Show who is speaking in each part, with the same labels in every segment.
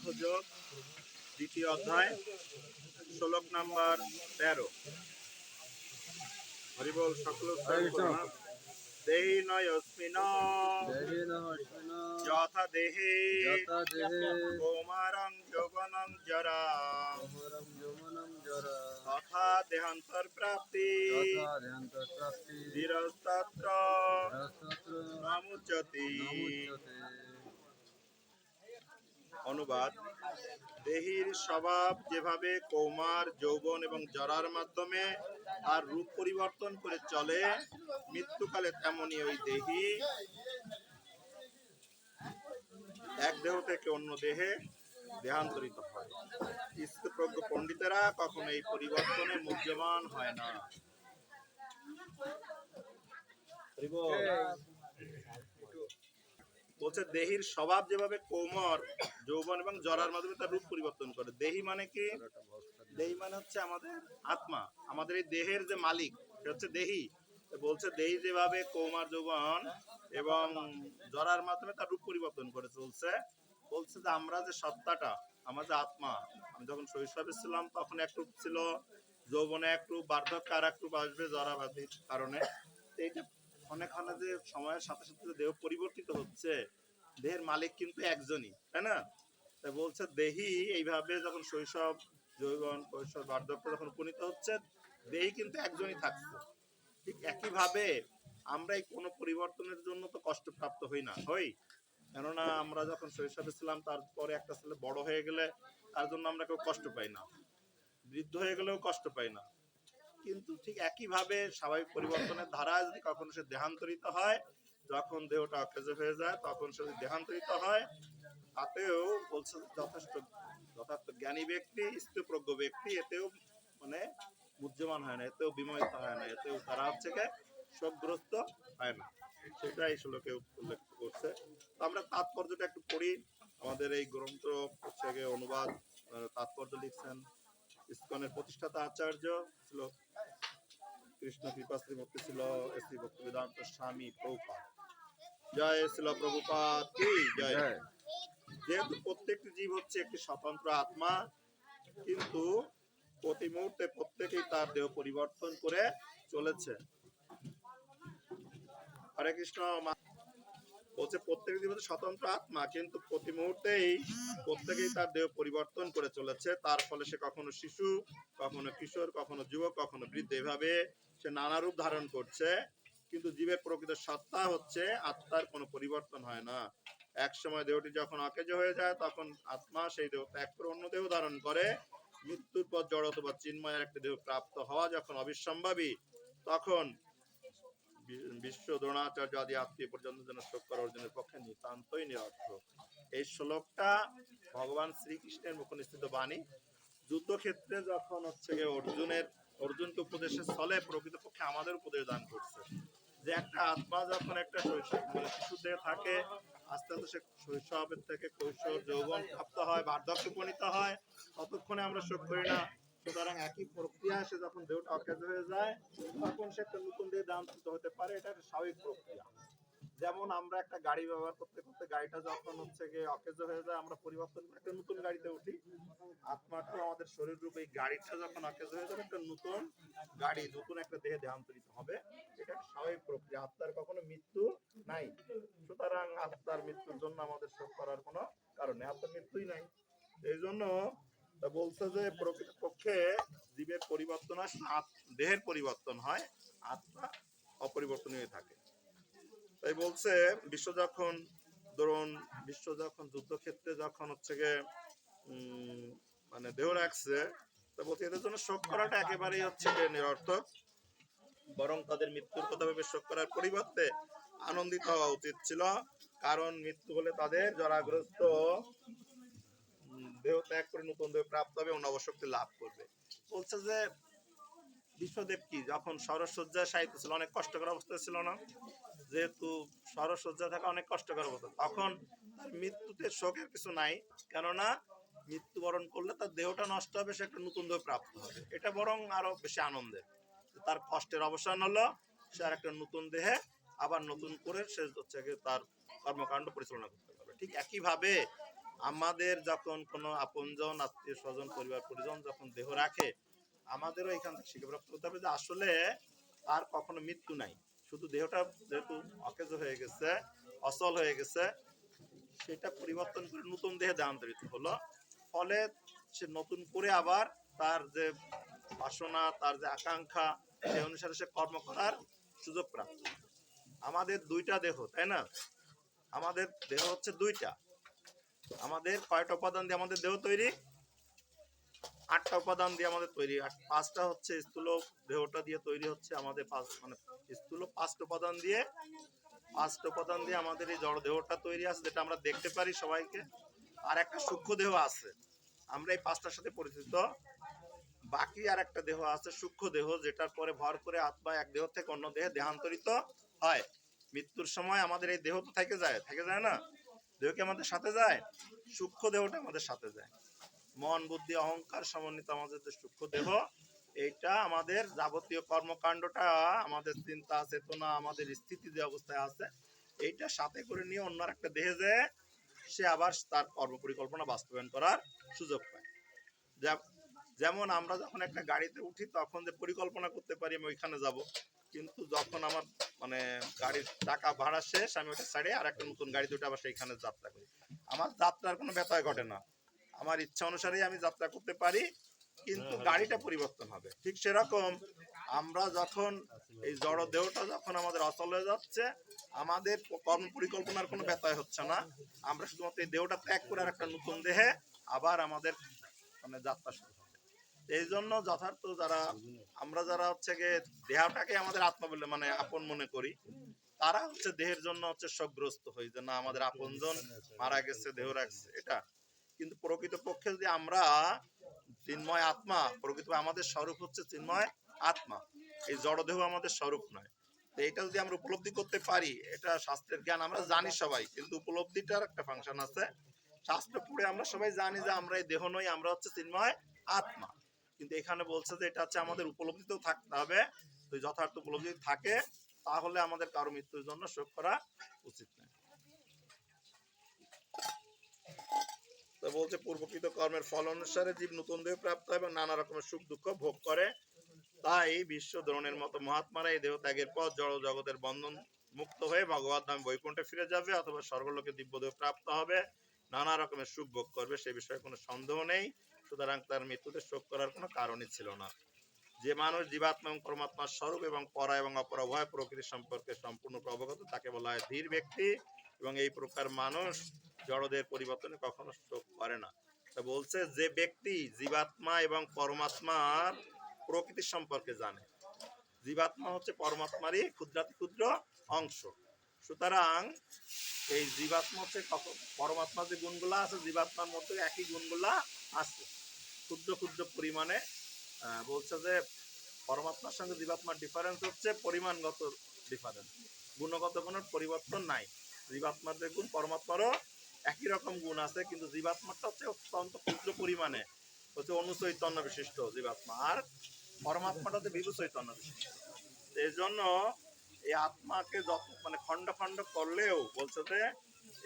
Speaker 1: সাংখ্যযোগ দ্বিতীয় অধ্যায় শ্লোক নাম্বার তেরো। হরিবল সকল যথা দেহে। কৌমারং যৌবনং জরা। তথা দেহান্তর প্রাপ্তি ধীরস্তত্র নমুচ্যতে। অনুবাদ। দেহির স্বভাব যেভাবে কৌমার, যৌবন এবং জরার মাধ্যমে আর রূপ পরিবর্তন করে চলে, মৃত্যুকালে তেমনি ওই দেহি। এক দেহ থেকে অন্য দেহে দেহান্তরিত হয়। স্থিতপ্রজ্ঞ পণ্ডিতেরা কখনো এই পরিবর্তনে মুহ্যমান হয় না। বলছে দেহির স্বভাব যেভাবে কোমর, যৌবন এবং জরার মাধ্যমে তার রূপ পরিবর্তন করে। দেহি মানে কি? দেহি মানে হচ্ছে আমাদের আত্মা। আমাদের এই দেহের যে মালিক, সে হচ্ছে দেহি। বলছে দেহি যেভাবে কৌমার, যৌবন এবং জরার মাধ্যমে তার রূপ পরিবর্তন করে চলছে, বলছে যে আমরা যে সত্তাটা আমাদের আত্মা, আমি যখন শৈশবে ছিলাম তখন এক রূপ ছিল, যৌবনে এক রূপ, বার্ধক্য আর এক রূপ আসবে জরাবাদির কারণে। এইটা অনেক ক্ষণে যে সময়ের সাথে সাথে যে দেহ পরিবর্তিত হচ্ছে, দেহের মালিক কিন্তু একজনই, তাই না? তাই বলছে, দেহি এইভাবে যখন শৈশব, যৌবন, কৈশোর, বার্ধক্য যখন উপনীত হচ্ছে, দেহি কিন্তু একজনই থাকছে। ঠিক একইভাবে আমরা এই কোনো পরিবর্তনের জন্য তো কষ্টপ্রাপ্ত হই না, হই? কেননা আমরা যখন শৈশবে ছিলাম, তারপরে একটা ছেলে বড় হয়ে গেলে তার জন্য আমরা কেউ কষ্ট পাই না। বৃদ্ধ হয়ে গেলেও কষ্ট পাই না। কিন্তু ঠিক একইভাবে স্বাভাবিক পরিবর্তনের ধারা যদি কখনো সে দেহান্তরিত হয়, যখন দেহটা অকেজ হয়ে যায়, তখন সে দেহান্তরিত হয়, তাতেও বলছে যথেষ্ট, যথার্থ জ্ঞানী ব্যক্তি স্থিতপ্রজ্ঞ ব্যক্তি, এতেও মানে বুদ্ধিমান হয় না, এতেও বিমোহিত হয় না, এতেও তারা হচ্ছে শোকগ্রস্ত হয় না। সেটা এই শ্লোকে উল্লেখ করছে। তো আমরা তাৎপর্যটা একটু পড়ি। আমাদের এই গ্রন্থ হচ্ছে অনুবাদ তাৎপর্য লিখছেন ইস্কনের প্রতিষ্ঠাতা আচার্য ছিল কৃষ্ণ কৃপা শ্রীমূর্তি ছিল শ্রী ভক্তি বেদান্ত স্বামী প্রভুপাদ। জয় ছিল প্রভুপাদ কি? জয়। যেহেতু প্রত্যেকটি জীব হচ্ছে একটি স্বতন্ত্র আত্মা কিন্তু প্রতি মুহূর্তে প্রত্যেকেই তার দেহ পরিবর্তন করে চলেছে। হরে কৃষ্ণ মা- বলছে প্রত্যেক হচ্ছে স্বতন্ত্র আত্মা, কিন্তু প্রতি মুহূর্তেই প্রত্যেকেই তার দেহ পরিবর্তন করে চলেছে। তার ফলে সে কখনো শিশু, কখনো কিশোর, কখনো যুবক, কখনো বৃদ্ধ, এভাবে সে নানা রূপ ধারণ করছে। কিন্তু জীবের প্রকৃত সত্তা হচ্ছে, আত্মার কোনো পরিবর্তন হয় না। এক সময় দেহটি যখন অকেজ হয়ে যায়, তখন আত্মা সেই দেহ ত্যাগ করে অন্য দেহ ধারণ করে। মৃত্যুর পর জড় অথবা চিন্ময়ের একটি দেহ প্রাপ্ত হওয়া যখন অবিসম্ভাবী, তখন বিশ্ব দ্রোণাচার্য আদি আত্মীয় পর্যন্ত যেন শোক করা অর্জুনের পক্ষে নিতান্তই নিরর্থক এই শ্লোকটা ভগবান শ্রীকৃষ্ণের মুখ নিশ্চিত বাণী। যুদ্ধক্ষেত্রে যখন হচ্ছে গিয়ে অর্জুনের, অর্জুনকে উপদেশের স্থলে প্রকৃতপক্ষে আমাদের উপদেশ দান করছে। যে একটা আত্মা যখন একটা শৈশব মানে শিশুদের থাকে, আস্তে আস্তে সে শৈশবের থেকে কৈশোর, যৌবন প্রাপ্ত হয়, বার্ধক্য উপনীত হয়, ততক্ষণে আমরা শোক করি না। সুতরাং একই প্রক্রিয়া সে যখন দেহটা অকেজ হয়ে যায়, তখন সে একটা নতুন দেহ দান্তরিত হতে পারে এটা একটা স্বাভাবিক প্রক্রিয়া। যেমন আমরা একটা গাড়ি ব্যবহার করতে করতে গাড়িটা যখন হচ্ছে গিয়ে অকেজ হয়ে যায়, আমরা পরিবর্তন একটা নতুন গাড়িতে উঠি। আত্মাটা আমাদের শরীর রূপে এই গাড়িটা যখন অকেজ হয়ে যাবে, একটা নতুন গাড়ি, নতুন একটা দেহে দেহান্তরিত হবে। এটা একটা স্বাভাবিক প্রক্রিয়া। আত্মার কখনো মৃত্যু নাই। সুতরাং আত্মার মৃত্যুর জন্য আমাদের শোক করার কোনো কারণ আত্মার মৃত্যুই নাই। এই জন্য বলছে যে প্রকৃত পক্ষে জীবের পরিবর্তন হয় দেহের পরিবর্তন হয়, আত্মা অপরিবর্তনীয় থাকে। তাই বলছে বিশ্ব যখন ধরুন, বিশ্ব যখন যুদ্ধক্ষেত্রে যখন হচ্ছে গিয়ে মানে দেহ রাখছে, তা বলছে এদের জন্য শোক করাটা একেবারেই হচ্ছে গিয়ে নিরর্থক। বরং তাদের মৃত্যুর কথা ভেবে শোক করার পরিবর্তে আনন্দিত হওয়া উচিত ছিল। কারণ মৃত্যু হলে তাদের জরাগ্রস্ত দেহ ত্যাগ করে নতুন দেহ প্রাপ্ত হবে নবশক্তি লাভ করবে। বলছে যে, বিশ্বদেব কি? যখন সরসজ্জায় সাহিত্য ছিল, অনেক কষ্টকর অবস্থা ছিল না? যেহেতু সরসজ্জা থাকা অনেক কষ্টকর অবস্থা। তখন মৃত্যুতে শোকের কিছু নাই, কেননা মৃত্যুবরণ করলে তার দেহটা নষ্ট হবে, সে একটা নতুন দেহ প্রাপ্ত হবে। এটা বরং আরও বেশি আনন্দের। তার কষ্টের অবসান হলো, সে আর একটা নতুন দেহে আবার নতুন করে সে হচ্ছে তার কর্মকাণ্ড পরিচালনা করতে পারবে। ঠিক একইভাবে আমাদের যখন কোনো আপনজন, আত্মীয় স্বজন, পরিবার, পরিজন যখন দেহ রাখে, আমাদেরও এখান থেকে শিক্ষাপ্রাপ্ত হতে হবে যে আসলে তার কখনো মৃত্যু নাই। শুধু দেহটা যেহেতু অকেজ হয়ে গেছে, অচল হয়ে গেছে, সেটা পরিবর্তন করে নতুন দেহে দেহান্তরিত হলো। ফলে সে নতুন করে আবার তার যে বাসনা, তার যে আকাঙ্ক্ষা, সেই অনুসারে সে কর্ম করার সুযোগ প্রাপ্ত। আমাদের দুইটা দেহ, তাই না? আমাদের দেহ হচ্ছে দুইটা। আমাদের কয়টা উপাদান দিয়ে আমাদের দেহ তৈরি? আটটা উপাদান দিয়ে আমাদের তৈরি। পাঁচটা হচ্ছে স্থূল দেহটা দিয়ে তৈরি হচ্ছে আমাদের পাঁচ মানে স্থূল পাঁচটা উপাদান দিয়ে। পাঁচটা উপাদান দিয়ে আমাদের এই জড় দেহটা তৈরি আছে, যেটা আমরা দেখতে পারি সবাইকে। আর একটা সূক্ষ্ম দেহ আছে। আমরা এই পাঁচটার সাথে পরিচিত। বাকি আর একটা দেহ আছে সূক্ষ্ম দেহ, যেটার পরে ভর করে আত্মা এক দেহ থেকে অন্য দেহে দেহান্তরিত হয়। মৃত্যুর সময় আমাদের এই দেহ তো থেকে যায়। থেকে যায় না? দেহ কি আমাদের সাথে যায়? সূক্ষ্ম দেহটা আমাদের সাথে যায়। মন, বুদ্ধি, অহংকার সমন্বিত আমাদের যে সূক্ষ্ম দেহ, এইটা আমাদের যাবতীয় কর্মকাণ্ডটা, আমাদের চিন্তা, চেতনা, আমাদের স্থিতি যে অবস্থায় আছে, এইটা সাথে করে নিয়ে অন্য একটা দেহে যে সে আবার তার কর্ম পরিকল্পনা বাস্তবায়ন করার সুযোগ পায়। যেমন আমরা যখন একটা গাড়িতে উঠি, তখন যে পরিকল্পনা করতে পারি আমি ওইখানে যাব, কিন্তু যখন আমার মানে গাড়ির টাকা ভাড়া শেষ আমি ওটা ছাড়ে আর একটা নতুন গাড়ি দুটো আবার সেইখানে যাত্রা করি। আমার যাত্রার কোনো ব্যতয় ঘটে না। আমার ইচ্ছা অনুসারেই আমি যাত্রা করতে পারি কিন্তু গাড়িটা পরিবর্তন হবে। ঠিক সেরকম আমরা যখন এই জড় দেহটা যখন আমাদের অচল হয়ে যাচ্ছে আমাদের কর্ম পরিকল্পনার কোনো ব্যতয় হচ্ছে না। আমরা শুধুমাত্র এই দেহটা ত্যাগ করে আর একটা নতুন দেহে আবার আমাদের মানে যাত্রা শুরু এই জন্য যথার্থ যারা আমরা যারা হচ্ছে গিয়ে দেহটাকে আমাদের আত্মা বলে মানে আপন মনে করি, তারা হচ্ছে দেহের জন্য হচ্ছে শোকগ্রস্ত হই যে না, আমাদের আপনজন মারা গেছে, দেহ রাখছে, এটা। কিন্তু প্রকৃত পক্ষে যদি আমরা চিন্ময় আত্মা প্রকৃত আমাদের স্বরূপ হচ্ছে চিন্ময় আত্মা। এই জড়দেহ আমাদের স্বরূপ নয়। তো এটা যদি আমরা উপলব্ধি করতে পারি, এটা শাস্ত্রের জ্ঞান আমরা জানি সবাই, কিন্তু উপলব্ধিটার একটা ফাংশন আছে। শাস্ত্র পড়ে আমরা সবাই জানি যে আমরা এই দেহ নই, আমরা হচ্ছে চিন্ময় আত্মা। কিন্তু এখানে বলছে যে এটা হচ্ছে আমাদের উপলব্ধিতেও থাকতে হবে। তো যথার্থ উপলব্ধি থাকে, তাহলে আমাদের কারও মৃত্যুর জন্য শোক করা উচিত নয়। তো বলছে, পূর্বকৃত কর্মের ফল অনুসারে জীব নতুন দেহ প্রাপ্ত হয় এবং নানা রকমের সুখ দুঃখ ভোগ করে। তাই বিশ্ব দ্রোণের মতো মহাত্মারা এই দেহ ত্যাগের পর জড় জগতের বন্ধন মুক্ত হয়ে ভগবত ধাম বৈকুণ্ঠে ফিরে যাবে অথবা স্বর্গলোকে দিব্য দেহ প্রাপ্ত হবে। নানা রকমের সুখ ভোগ করবে, সে বিষয়ে কোনো সন্দেহ নেই। সুতরাং তার মৃত্যুতে শোক করার কোনো কারণই ছিল না। যে মানুষ জীবাত্মা এবং পরমাত্মার স্বরূপ এবং পরা এবং অপর উভয় প্রকৃতি সম্পর্কে সম্পূর্ণ অবগত, তাকে বলা হয় ধীর ব্যক্তি এবং এই প্রকার মানুষ জড়দের পরিবর্তনে কখনো শোক করে না। তা বলছে যে ব্যক্তি জীবাত্মা এবং পরমাত্মার প্রকৃতি সম্পর্কে জানে। জীবাত্মা হচ্ছে পরমাত্মারই ক্ষুদ্রাতি ক্ষুদ্র অংশ। সুতরাং এই জীবাত্মা হচ্ছে পরমাত্মার যে গুণগুলা আছে, জীবাত্মার মধ্যে একই গুণগুলা আছে। ক্ষুদ্র ক্ষুদ্র পরিমাণে বলছে যে পরমাত্মার সঙ্গে জীবাত্মার ডিফারেন্স হচ্ছে পরিমাণগত ডিফারেন্স গুণগত কোনো পরিবর্তন নাই। জীবাত্মার যে গুণ পরমাত্মারও একই রকম গুণ আছে, কিন্তু জীবাত্মাটা হচ্ছে অত্যন্ত ক্ষুদ্র পরিমাণে। হচ্ছে অনুচৈতন্য বিশিষ্ট জীবাত্মা, আর পরমাত্মাটা হচ্ছে বিভু চৈতন্য বিশিষ্ট। এই জন্য এই আত্মাকে যত মানে খণ্ড খণ্ড করলেও বলছে যে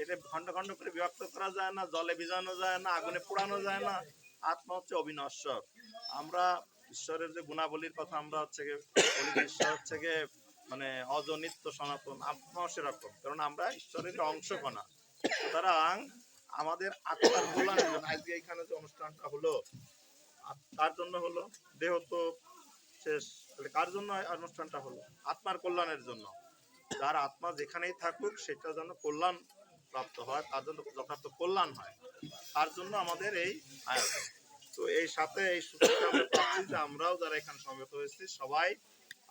Speaker 1: এটা খণ্ড খণ্ড করে বিভক্ত করা যায় না, জলে ভিজানো যায় না, আগুনে পোড়ানো যায় না। আত্মা হচ্ছে অবিনশ্বর। আমরা ঈশ্বরের যে গুণাবলীর কথা আমরা হচ্ছে ঈশ্বর হচ্ছে মানে অজনিত্য সনাতন, আত্মা সেরকম। কারণ আমরা ঈশ্বরের অংশ কণা সুতরাং আমাদের আত্মার কল্যাণের জন্য আজকে এখানে যে অনুষ্ঠানটা হলো তার জন্য হলো? দেহ তো শেষ। কার জন্য অনুষ্ঠানটা হলো? আত্মার কল্যাণের জন্য। যার আত্মা যেখানেই থাকুক, সেটা যেন কল্যাণ প্রাপ্ত হয়, তার জন্য যথার্থ কল্যাণ হয়। তার জন্য আমাদের এই আয়োজন। তো এই সাথে এই সুযোগটা আমরা যে আমরাও যারা এখানে সমবেত হয়েছি, সবাই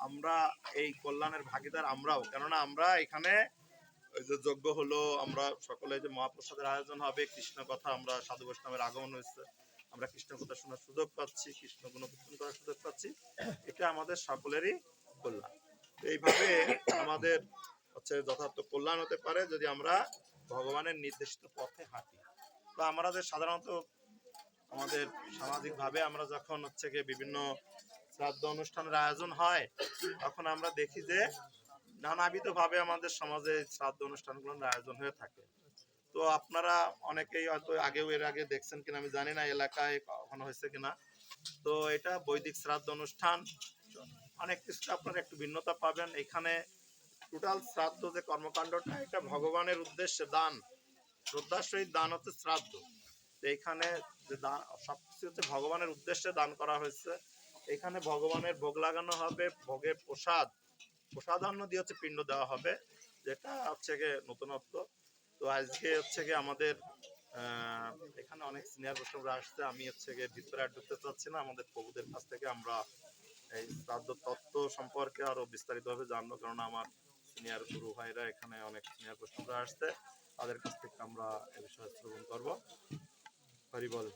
Speaker 1: আমরা এই কল্যাণের ভাগিদার আমরাও। কেননা আমরা এখানে ওই যে যজ্ঞ হলো, আমরা সকলে যে মহাপ্রসাদের আয়োজন হবে, কৃষ্ণ কথা আমরা সাধু বৈষ্ণবের আগমন হয়েছে। আমরা কৃষ্ণ কথা শোনার সুযোগ পাচ্ছি, কৃষ্ণ গুণকীর্তন করার সুযোগ পাচ্ছি। এটা আমাদের সকলেরই কল্যাণ। এইভাবে আমাদের হচ্ছে যথার্থ কল্যাণ হতে পারে যদি আমরা ভগবানের নির্দেশিত পথে হাঁটি। তো আমাদের সাধারণত আমাদের সামাজিকভাবে আমরা যখন হচ্ছে গিয়ে বিভিন্ন শ্রাদ্ধ অনুষ্ঠানের আয়োজন হয়, তখন আমরা দেখি যে নানাবিধভাবে আমাদের সমাজে শ্রাদ্ধ অনুষ্ঠানগুলোর আয়োজন হয়ে থাকে। তো আপনারা অনেকেই হয়তো আগেও এর আগে দেখছেন কিনা, আমি জানি না এলাকায় কখনো হয়েছে কিনা। তো এটা বৈদিক শ্রাদ্ধ অনুষ্ঠান, অনেক কিছু আপনারা একটু ভিন্নতা পাবেন। এখানে টোটাল শ্রাদ্ধ যে কর্মকাণ্ডটা, এটা ভগবানের উদ্দেশ্যে দান। শ্রদ্ধার সহিত দান হচ্ছে শ্রাদ্ধ। তো এখানে যে দান, সবকিছু হচ্ছে ভগবানের উদ্দেশ্যে দান করা হয়েছে। এখানে ভগবানের ভোগ লাগানো হবে, ভোগের প্রসাদ প্রসাদান্ন দিয়ে হচ্ছে পিণ্ড দেওয়া হবে, যেটা হচ্ছে গিয়ে নতুনত্ব। তো আজকে হচ্ছে গিয়ে আমাদের এখানে অনেক সিনিয়র বৈষ্ণবরা আসছে, আমি হচ্ছে গিয়ে ভিতরে ঢুকতে চাচ্ছি না, আমাদের প্রভুদের কাছ থেকে আমরা এই শ্রাদ্ধ তত্ত্ব সম্পর্কে আরও বিস্তারিতভাবে জানব কারণ আমার সিনিয়র গুরু ভাইরা এখানে অনেক সিনিয়র বৈষ্ণবরা আসছে। তাদের কাছ থেকে আমরা এ বিষয়ে শ্রবণ করব। হরি বল।